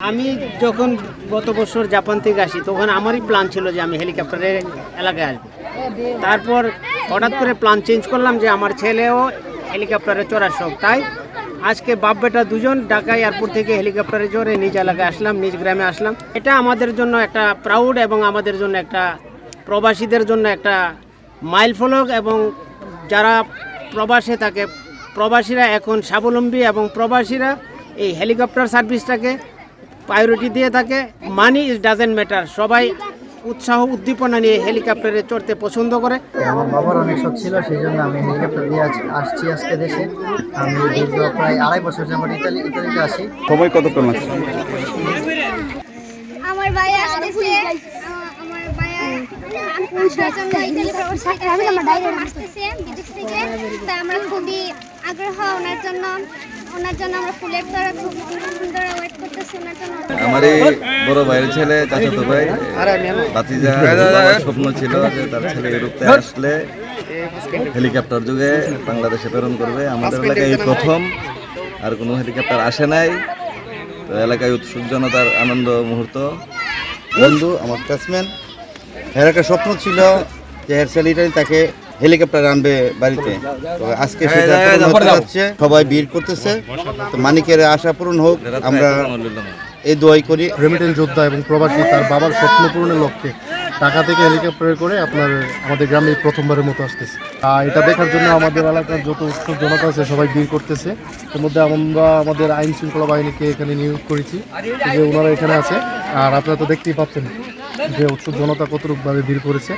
আমি যখন গত বছর জাপান থেকে আসি, তখন আমারই প্ল্যান ছিল যে আমি হেলিকপ্টারে এলাকায় আসব। তারপর হঠাৎ করে প্ল্যান চেঞ্জ করলাম যে আমার ছেলেও হেলিকপ্টারে চড়ার শখ। তাই আজকে বাপ বেটা দুজন ঢাকা এয়ারপোর্ট থেকে হেলিকপ্টারে চড়ে নিজ এলাকায় আসলাম, নিজ গ্রামে আসলাম। এটা আমাদের জন্য একটা প্রাউড এবং আমাদের জন্য একটা প্রবাসীদের জন্য একটা মাইল ফলক এবং যারা প্রবাসে থাকে, প্রবাসীরা এখন স্বাবলম্বী এবং প্রবাসীরা এই হেলিকপ্টার সার্ভিসটাকে প্রায়োরিটি দিয়ে থাকে মানি ইজ ডাজেন্ট ম্যাটার সবাই উৎসাহ উদ্দীপনা নিয়ে হেলিকপ্টারে চড়তে পছন্দ করে। আমার বাবার অনেক শখ ছিল সেই জন্য আমি হেলিকপ্টার দিয়ে আজ আসছি আজকে দেশে। আমি দীর্ঘ প্রায় আড়াই বছর যাবত ইতালি ইতালিতে আসি সময় কতক্ষণ লাগছে? আমার ভাই আসতেছে আমার ভাই আসতেছে আমরা খুবই আগ্রহ ওনার জন্য। ওনার জন্য আমরা ফুলের তোরা খুব আমার এই বড় ভাইয়ের ছেলে চাচাতো ভাই ভাতিজা স্বপ্ন ছিল যে তার ছেলে ইউরোপে আসলে হেলিকপ্টার যুগে বাংলাদেশে প্রেরণ করবে। আমাদের এলাকায় এই প্রথম আর কোনো হেলিকপ্টার আসে নাই। তো এলাকায় উৎসুক জনতার আনন্দ মুহূর্ত। বন্ধু আমার ক্লাসম্যান এর একটা স্বপ্ন ছিল যে হের স্যালিটারি তাকে হেলিকপ্টার আনবে বাড়িতে। তো আজকে সেটা যাচ্ছে সবাই ভিড় করতেছে। তো মানিকের আশা পূরণ হোক আমরা এই দোয়াই করি। রেমিটেন্স যোদ্ধা এবং প্রবাসী, তার বাবার স্বপ্ন পূরণের লক্ষ্যে ঢাকা থেকে হেলিকপ্টারে করে আপনার, আমাদের গ্রামে প্রথমবারের মতো আসতেছে। আর এটা দেখার জন্য আমাদের এলাকার যত উৎসব জনতা আছে সবাই ভিড় করতেছে। এর মধ্যে আমরা আমাদের আইন শৃঙ্খলা বাহিনীকে এখানে নিয়োগ করেছি। যে ওনারা এখানে আছে, আর আপনারা তো দেখতেই পাচ্ছেন যে উৎসব জনতা কতটুকভাবে ভিড় করেছে।